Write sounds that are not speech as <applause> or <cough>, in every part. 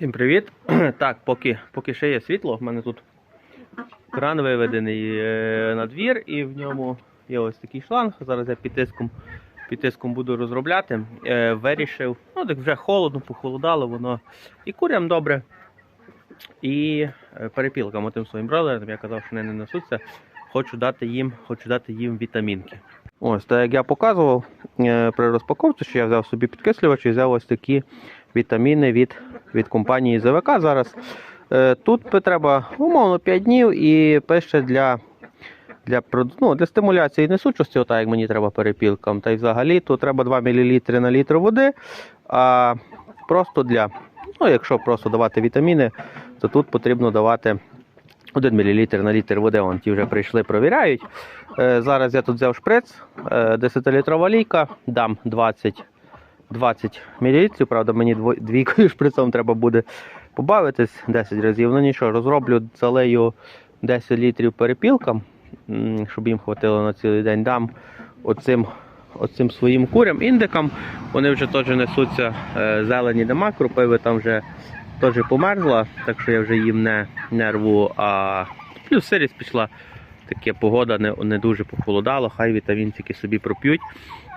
Всім привіт! <clears throat> Так, поки, поки ще є світло, в мене тут кран виведений е, на двір і в ньому є ось такий шланг. Зараз я під тиском, під тиском буду розробляти. Е, вирішив, ну так вже холодно, похолодало воно і курям добре. І е, перепілкам тим своїм бройлерам, я казав, що вони не несуться. Хочу дати їм, хочу дати їм вітамінки. Ось, так як я показував при розпаковці, що я взяв собі підкислювач і взяв ось такі вітаміни від, від компанії ЗВК зараз. Е, Тут треба умовно 5 днів і пише для, для, ну, для стимуляції несучості, отак як мені треба перепілкам. Та й взагалі то треба 2 мл на літр води. А просто для, ну якщо просто давати вітаміни, то тут потрібно давати 1 мл на літр води. Вон ті вже прийшли, провіряють. Е, Зараз я тут взяв шприц, е, 10-літрова лійка, дам 20 20 мл. Правда, мені двійкою шприцом треба буде побавитись 10 разів. Ну нічого, розроблю, залею 10 літрів перепілкам, щоб їм хватило на цілий день. Дам оцим, оцим своїм курям, індикам. Вони вже теж несуться е, зелені дома, кропиви там вже теж померзла, так що я вже їм не, не рву. А плюс сирість пішла. Таке погода не, не дуже похолодало, хай вітамінчики собі проп'ють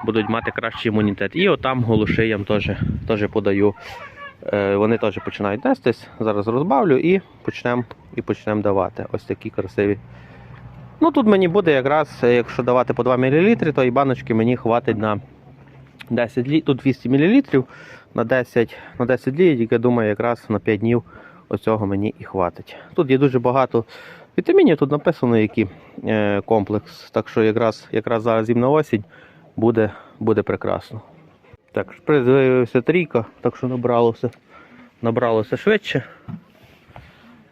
будуть мати кращий імунітет. І отам голошиям теж, теж подаю. Е, вони теж починають нестись. Зараз розбавлю і почнемо і почнем давати. Ось такі красиві. Ну тут мені буде якраз, е, якщо давати по 2 мл, то і баночки мені хватить на 10 літрів. Тут 200 мл на 10, на 10 літрів, я думаю, якраз на 5 днів оцього мені і хватить. Тут є дуже багато вітамінів, тут написано, який е, комплекс. Так що якраз, якраз зараз їм на осінь буде, буде прекрасно. Так, шприц трійка, так що набралося, набралося швидше.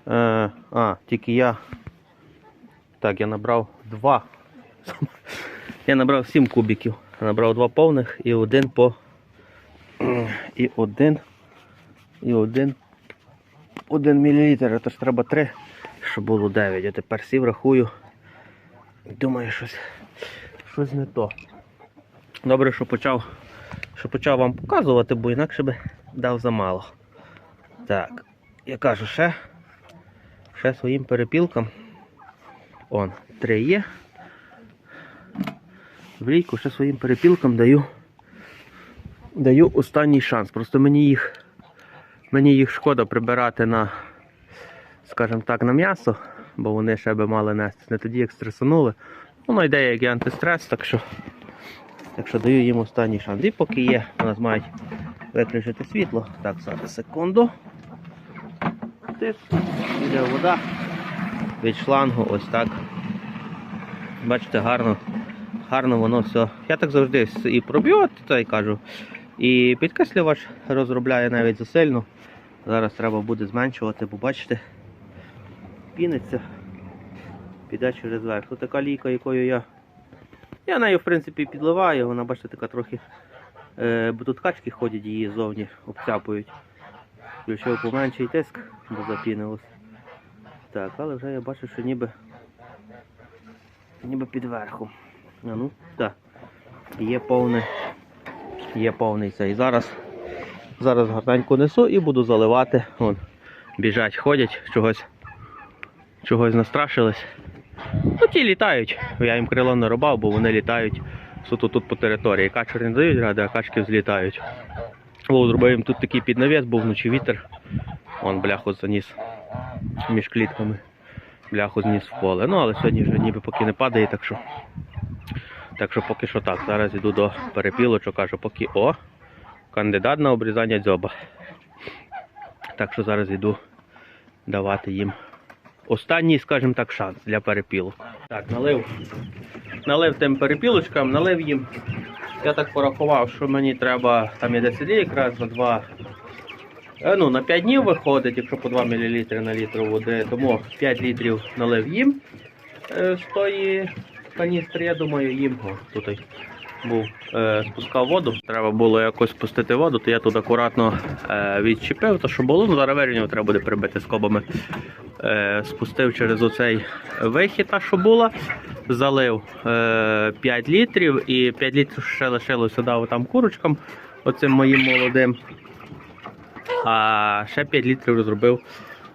Е, а, тільки я. Так, я набрав два. <laughs> Я набрав сім кубиків. Набрав два повних і один по. І один. І один. Один мілілітр, тож треба три, щоб було 9. Я тепер сів рахую. Думаю, щось, щось не то. Добре, що почав, що почав вам показувати, бо інакше би дав замало. Так, я кажу ще, ще своїм перепілкам. Он, три є. В лійку ще своїм перепілкам даю, даю останній шанс. Просто мені їх, мені їх шкода прибирати на, скажімо так, на м'ясо, бо вони ще би мали нести. Не тоді як стресанули. Воно йде як і антистрес, так що. Так що даю їм останній шанс. І поки є, у нас мають виключити світло. Так, зараз секунду. Тиск, йде вода від шлангу, ось так. Бачите, гарно, гарно воно все. Я так завжди і пробіот, та й кажу. І підкислювач розробляє навіть засильно. Зараз треба буде зменшувати, бо бачите, піниться, піде через верх. Ось така лійка, якою я я нею, в принципі, підливаю, вона, бачите, така трохи. Е, бо тут качки ходять її ззовні, обцяпують. Включив поменший тиск, бо запінилось. Так, але вже я бачу, що ніби ніби під. А ну, так. Є повне, є повний цей. Зараз, зараз гарненько несу і буду заливати. Вон, біжать, ходять, чогось, чогось настрашились. Ну ті літають. Я їм крило не рубав, бо вони літають суто тут по території. Качури не дають ради, а качки взлітають. О, зробив їм тут такий піднавіс, був вночі вітер. Вон бляху заніс між клітками. Бляху зніс в поле. Ну, але сьогодні вже ніби поки не падає, так що. Так що поки що так. Зараз йду до перепілочок, кажу, поки о, кандидат на обрізання дзьоба. Так що зараз йду давати їм останній, скажімо так, шанс для перепілок. Так, налив, налив тим перепілочкам, налив їм. Я так порахував, що мені треба, там є 10 якраз на 2. е, Ну, на 5 днів виходить, якщо по 2 мл на літр води, тому 5 літрів налив їм е, з тої каністри, я думаю, їм О, тут був, е, спускав воду. Треба було якось спустити воду, то я тут акуратно е, відчепив, то що було, ну зараз вирівняв, треба буде прибити скобами. Е, спустив через оцей вихід, та що була, залив е, 5 літрів і 5 літрів ще лишилося дав там курочкам, оцим моїм молодим. А ще 5 літрів розробив,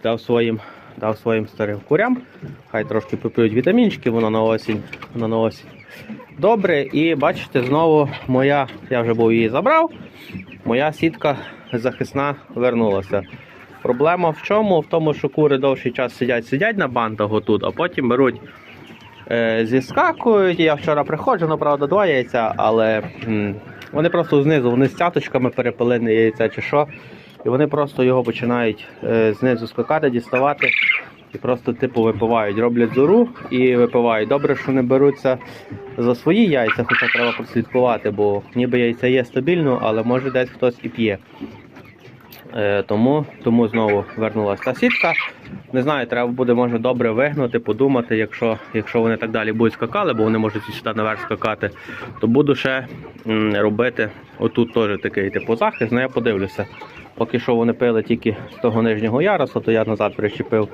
дав своїм, дав своїм старим курям. Хай трошки поп'ють вітамінчики, воно на осінь, воно на осінь. Добре, і бачите, знову моя, я вже був її забрав, моя сітка захисна вернулася. Проблема в чому? В тому, що кури довший час сидять, сидять на бантах отут, а потім беруть, е, зіскакують. Я вчора приходжу, ну правда, два яйця, але м, вони просто знизу, вони з цяточками перепилені яйця чи що. І вони просто його починають е, знизу скакати, діставати і просто типу випивають. Роблять зору і випивають. Добре, що не беруться за свої яйця, хоча треба прослідкувати, бо ніби яйця є стабільно, але може десь хтось і п'є. Е, тому, тому знову вернулася та сітка. Не знаю, треба буде може добре вигнути, подумати, якщо, якщо вони так далі будуть скакали, бо вони можуть сюди наверх скакати, то буду ще м, робити отут теж такий типу захист. Ну я подивлюся. Поки що вони пили тільки з того нижнього ярусу, то я назад прищепив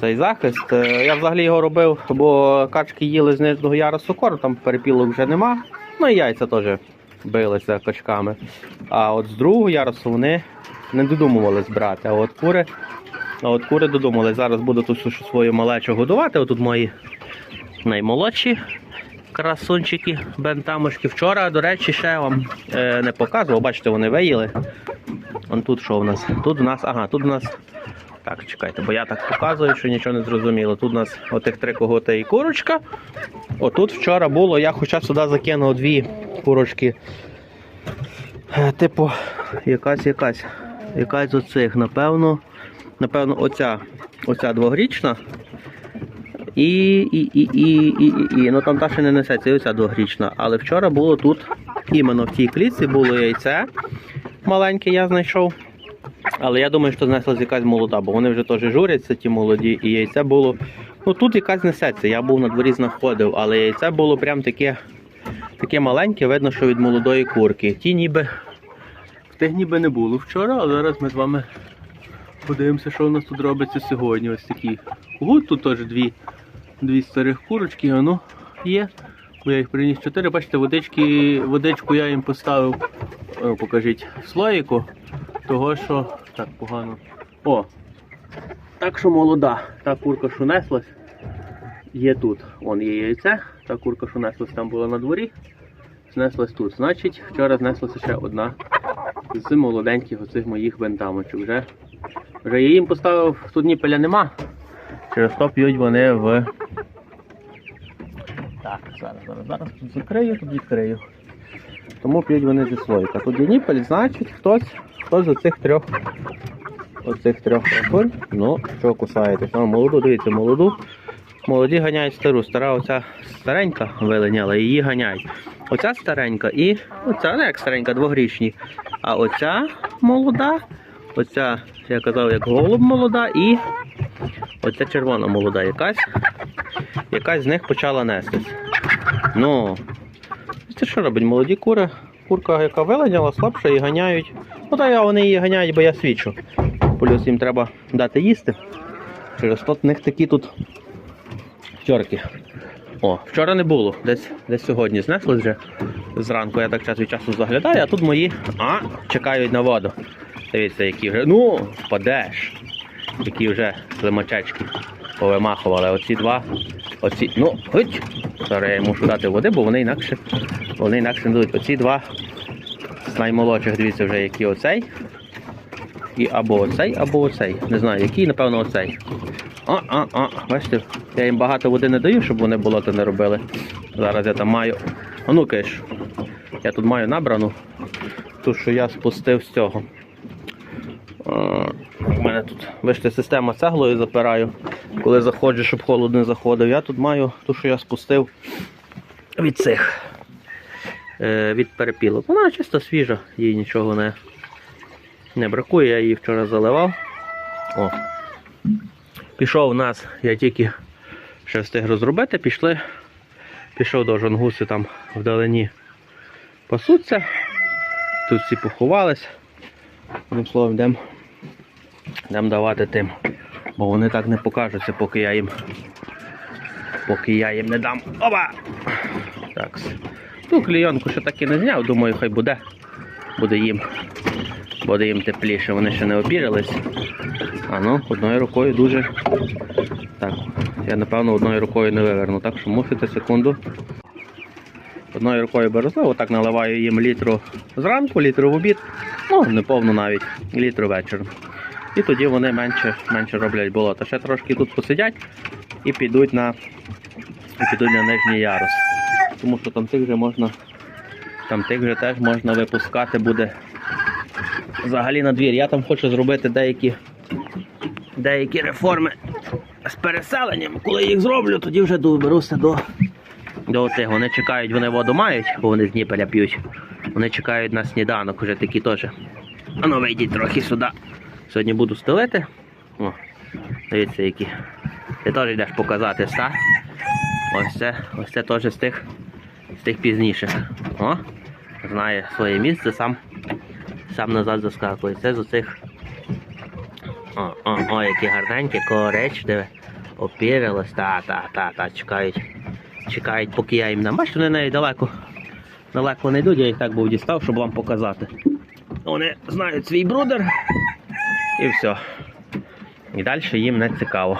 цей захист. Е, Я взагалі його робив, бо качки їли з нижнього ярусу корм, там перепілок вже нема. Ну і яйця теж билися качками. А от з другого ярусу вони не додумувались брати. А от кури, а от кури додумали. Зараз буду тут свою малечу годувати. Отут мої наймолодші красунчики, бентамочки. Вчора, до речі, ще вам е, не показував. Бачите, вони виїли. Вон тут що в нас? Тут у нас, ага, тут у нас. Так, чекайте, бо я так показую, що нічого не зрозуміло. Тут у нас отих три коготи і курочка. Отут вчора було, я хоча сюди закинув дві курочки. Е, Типу, якась якась. Якась з оцих, напевно. Напевно, оця, оця двогрічна. І, і, і, і, і, і, і. Ну там та ще не несеться, і оця двогрічна. Але вчора було тут, іменно в тій клітці було яйце маленьке, я знайшов. Але я думаю, що знеслась якась молода, бо вони вже теж журяться, ті молоді, і яйце було. Ну тут якась несеться. Я був на дворі знаходив, але яйце було прям таке, таке маленьке, видно, що від молодої курки. Ті ніби. Тих ніби не було вчора, але зараз ми з вами подивимося, що у нас тут робиться сьогодні. Ось такі. Гуд тут теж дві, дві старих курочки, а ну є. Я їх приніс чотири. Бачите, водички, водичку я їм поставив, о, покажіть, слоїку. Того що. Так, погано. О! Так що молода. Та курка, що неслась, є тут. Вон є яйце. Та курка, що неслась там була на дворі. Знеслась тут. Значить, вчора знеслася ще одна з молоденьких оцих моїх бентамочок. Вже, вже я їм поставив, тут ніпеля нема. Через то п'ють вони в. Так, зараз, зараз, зараз тут закрию, тут відкрию. Тому п'ють вони зі слоїка. Тут є ніпель, значить хтось, хтось з оцих трьох оцих трьох рахунь. Ну, що кусаєтесь? Ну, молоду, дивіться, молоду. Молоді ганяють стару. Стара оця старенька виленяла, її ганяють. Оця старенька і оця, ну як старенька, двогрічні. А оця молода, оця, я казав, як голуб молода, і оця червона молода якась. Якась з них почала нестись. Ну, це що робить? Молоді кури. Курка, яка виленяла, слабша, і ганяють. Ну та я вони її ганяють, бо я свідчу. Плюс їм треба дати їсти. Через то в них такі тут тьорки. О, вчора не було. Десь, десь сьогодні знесли вже зранку. Я так час від часу заглядаю, а тут мої а, чекають на воду. Дивіться, які вже. Ну, впадеш. Які вже климачечки повимахували. Оці два. Оці. Ну, гить. Зараз я мушу дати води, бо вони інакше. Вони інакше не дадуть. Оці два з наймолодших, дивіться, вже які оцей. І або оцей, або оцей. Не знаю, який, напевно, оцей. А, а, а, бачите, я їм багато води не даю, щоб вони болото не робили. Зараз я там маю. А ну киш. Я тут маю набрану. Ту, що я спустив з цього. У мене тут, бачите, система цеглою запираю, коли заходжу, щоб холод не заходив. Я тут маю ту, що я спустив від цих. Е, від перепілок. Вона чисто свіжа, їй нічого не, не бракує, я її вчора заливав. О. Пішов у нас, я тільки ще встиг розробити, пішли. Пішов до жонгуси там вдалині пасуться. Тут всі поховались. Одним словом, йдемо йдем давати тим. Бо вони так не покажуться, поки я їм. Поки я їм не дам. Опа! Так. Ту клійонку ще так і не зняв, думаю, хай буде. Буде їм. буде їм тепліше, вони ще не опірились. А ну, одною рукою дуже. Так, я напевно одною рукою не виверну, так що мусите секунду. Одною рукою беру отак наливаю їм літру зранку, літру в обід, ну не повну навіть, літру вечором. І тоді вони менше, менше роблять болота. Ще трошки тут посидять і підуть на, підуть на нижній ярус. Тому що там тих же можна, там тих теж можна випускати буде взагалі на двір. Я там хочу зробити деякі, деякі реформи з переселенням. Коли їх зроблю, тоді вже доберуся до, до тих. Вони чекають, вони воду мають, бо вони з Дніпеля п'ють. Вони чекають на сніданок, вже такі теж. А вийдіть трохи сюди. Сьогодні буду стелити. О, дивіться, які. Ти теж йдеш показати, так? Ось це, ось це теж з тих, з тих пізніших. О, знає своє місце, сам, сам назад заскакує. Це з оцих. О, о, о, які гарненькі, коричневі. Опірилось, та, та, та, та, чекають. Чекають, поки я їм дам. Бачите, вони навіть далеко, далеко не йдуть, я їх так був дістав, щоб вам показати. Вони знають свій брудер. І все. І далі їм не цікаво.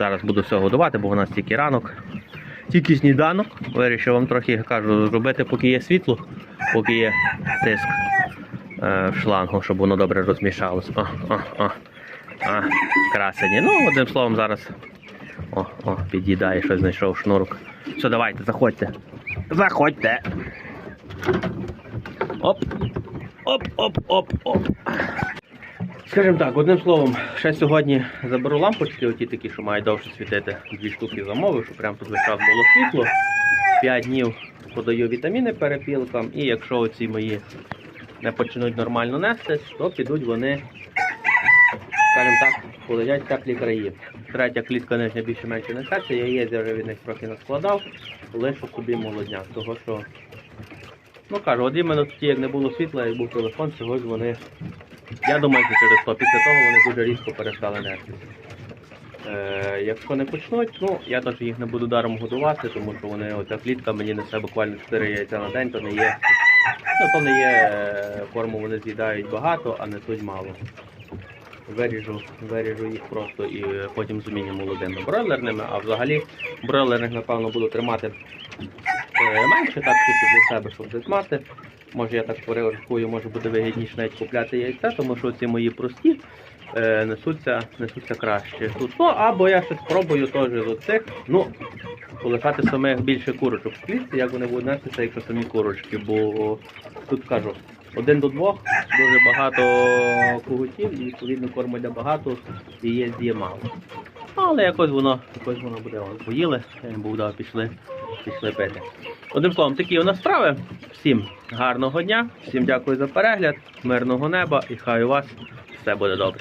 Зараз буду все годувати, бо у нас тільки ранок. Тільки сніданок. Вирішив вам трохи кажу, зробити, поки є світло, поки є тиск е, в шлангу, щоб воно добре розмішалось. О, о, о. А, красені. Ну, одним словом, зараз. О, о, під'їдає, щось знайшов шнурок. Все, давайте, заходьте. Заходьте. Оп. Оп, оп, оп, оп. Скажімо так, одним словом, ще сьогодні заберу лампочки, оті такі, що мають довше світити. Дві штуки замовив, щоб прямо тут весь час було світло. П'ять днів подаю вітаміни перепілкам, і якщо оці мої не почнуть нормально нестись, то підуть вони, скажімо так, полетять в теплі краї. Третя клітка нижня більше-менше несеться, яєць я вже від них трохи наскладав, лишу собі молодняк, того що Ну кажу, от іменно тоді, як не було світла, як був телефон, чогось вони. Я думаю, що через то. Після того вони дуже різко перестали нестися. Е, якщо не почнуть, ну я теж їх не буду даром годувати, тому що вони оця клітка мені несе буквально 4 яйця на день, то не є. Ну, то не є е, корму, вони з'їдають багато, а несуть мало. Виріжу, виріжу їх просто і потім заміню молодими бройлерними, а взагалі бройлерних, напевно, буду тримати е, менше так чисто для себе, щоб десь мати. Може я так порахую, може буде вигідніше навіть купляти яйця, тому що ці мої прості е, несуться, несуться краще. Тут то, або я ще спробую теж з оцих, ну, полишати самих більше курочок в клітці, як вони будуть нестися, якщо самі курочки, бо тут кажу, один до двох дуже багато когутів і відповідно корму йде багато і є з'є мало. Але якось воно, якось воно буде. Поїли, їм пішли, пішли пити. Одним словом, такі у нас справи. Всім гарного дня, всім дякую за перегляд, мирного неба і хай у вас все буде добре.